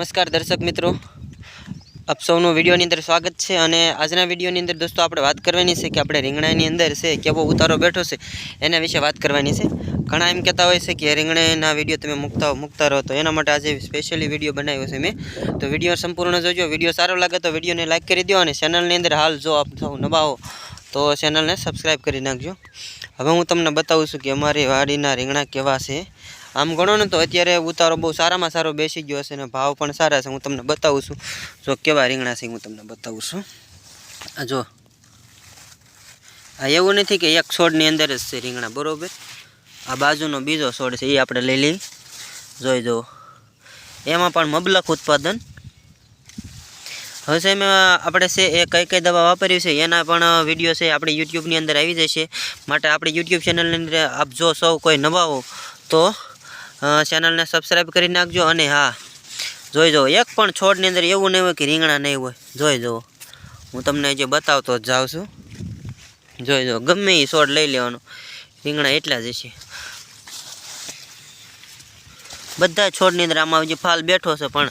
નમસ્કાર દર્શક મિત્રો. આપ સૌનું વિડીયોની અંદર સ્વાગત છે અને આજના વિડીયોની અંદર દોસ્તો આપણે વાત કરવાની છે કે આપણે રીંગણાની અંદર છે કેવો ઉતારો બેઠો છે એના વિશે વાત કરવાની છે. ઘણા એમ કહેતા હોય છે કે રીંગણાના વીડિયો તમે મૂકતા મૂકતા રહો તો એના માટે આજે સ્પેશિયલી વીડિયો બનાવ્યો છે મેં. તો વીડિયો સંપૂર્ણ જોજો. વીડિયો સારો લાગે તો વિડીયોને લાઇક કરી દો અને ચેનલની અંદર હાલ જો આપ સૌ નબાવો તો ચેનલને સબસ્ક્રાઈબ કરી નાખજો. હવે હું તમને બતાવું છું કે અમારી વાડીના રીંગણા કેવા છે. આમ ગણો ને તો અત્યારે ઉતારો બહુ સારામાં સારો બેસી ગયો હશે અને ભાવ પણ સારા છે, હું તમને બતાવું છું. જો કેવા રીંગણા છે, હું તમને બતાવું છું. જો. આ એવું નથી કે એક છોડની અંદર જ છે રીંગણા, બરોબર? આ બાજુનો બીજો છોડ છે, એ આપણે લઈ લઈ જોઈ જુઓ. એમાં પણ મબલક ઉત્પાદન હવે મેં આપણે છે એ કઈ કઈ દવા વાપરી છે, એના પણ વીડિયો છે, આપણી યુટ્યુબની અંદર આવી જશે. માટે આપણી યુટ્યુબ ચેનલની અંદર આપ જો સૌ કોઈ નવા હો, તો ચેનલને સબસ્ક્રાઈબ કરી નાખજો અને હા, જોઈ જુઓ, એક પણ છોડની અંદર એવું નહીં હોય કે રીંગણા નહીં હોય. જોઈ જુઓ, હું તમને જે બતાવતો જ જાઉં છું. જોઈ જુઓ, ગમે એ છોડ લઈ લેવાનો. રીંગણા એટલા જ છે બધા છોડની અંદર આમાં જે ફાલ બેઠો છે પણ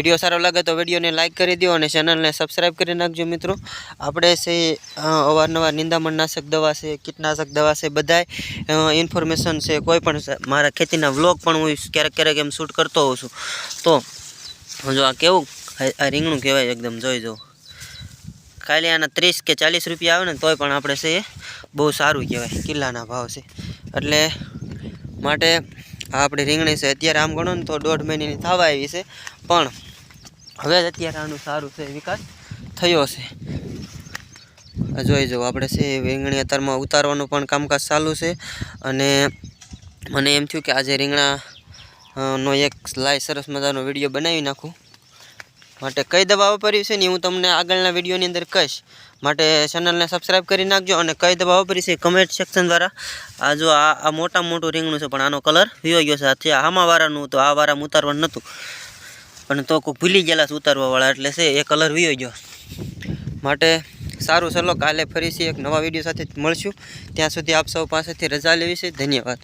વીડિયો સારો લાગે તો વિડીયોને લાઈક કરી દો અને ચેનલને સબસ્ક્રાઈબ કરી નાખજો મિત્રો. આપણે છે અવારનવાર નિંદામણનાશક દવા છે, કીટનાશક દવા છે, બધાય ઇન્ફોર્મેશન છે. કોઈ પણ મારા ખેતીના વ્લોગ પણ હું ક્યારેક ક્યારેક એમ શૂટ કરતો હોઉં છું. તો, જો આ કેવું, આ- રીંગણું કહેવાય એકદમ, જોઈ જુઓ. ખાલી આના ત્રીસ કે ચાલીસ રૂપિયા આવે ને તોય પણ આપણે છે, બહુ સારું કહેવાય, કિલ્લાના ભાવ છે. એટલે માટે આપણી રીંગણી છે, અત્યારે આમ ગણો ને તો દોઢ મહિનાની થવા આવી છે, પણ હવે જ અત્યારે આનું સારું છે વિકાસ થયો છે. જોઈ જુઓ, આપણે છે રીંગણી અત્યારમાં ઉતારવાનું પણ કામકાજ ચાલુ છે અને મને એમ થયું કે આજે રીંગણા નો એક લાઈ સરસ મજાનો વીડિયો બનાવી નાખું. માટે કઈ દવા વાપરી છે ને હું તમને આગળના વિડીયોની અંદર કહીશ. માટે ચેનલને સબસ્ક્રાઈબ કરી નાખજો અને કઈ દવા વાપરી છે કમેન્ટ સેક્શન દ્વારા. આ જો આ મોટા મોટું રીંગણું છે પણ આનો કલર વિયો ગયો છે. આમાં વાળાનું તો આ વાળામાં ઉતારવાનું નહોતું. પણ તો કોઈ ભૂલી ગયેલા છે ઉતારવાવાળા, એટલે છે એ કલર વિયો ગયો. માટે સારું, ચલો કાલે ફરીથી એક નવા વીડિયો સાથે મળશું. ત્યાં સુધી આપ સૌ પાસેથી રજા લેવી છે. ધન્યવાદ.